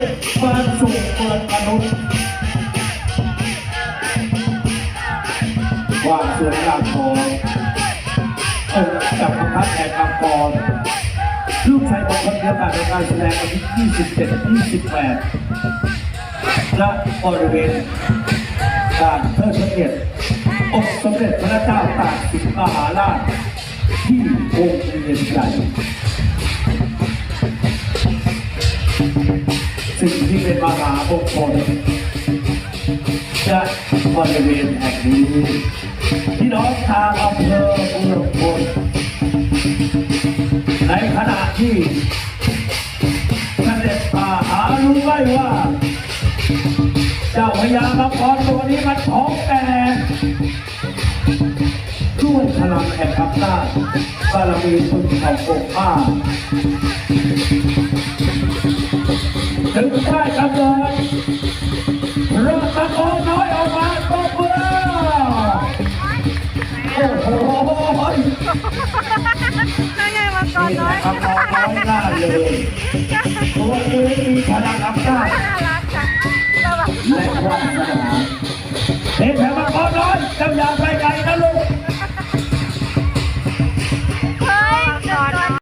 มาสู่เปิดมนุษย์ว่าสวยงามขององค์จักรพรรดิแห่งมังกอรลูกชายของคนเดียวกันในการแสดงวันที่27 28และบริเวณการเทิดพระเกียรติองค์สมเด็จพระเจ้าตากสินมหาราชที่องค์เรียนใหญ่ สิ่งที่เป็นมหามงคลจะบริเวณแห่งนี้พี่น้องทางอำเภออุดมพลในขณะที่เสด็จป่าหารู้ไว้ว่า เจ้าพญามังกรตัวนี้มันท้องแก่ด้วยพลังแห่งอำนาจบารมีคุณขององค์ข้า นั่นไงมังกรน้อยทำน้อได้เลยโอ้ยมีพลังอำนาจ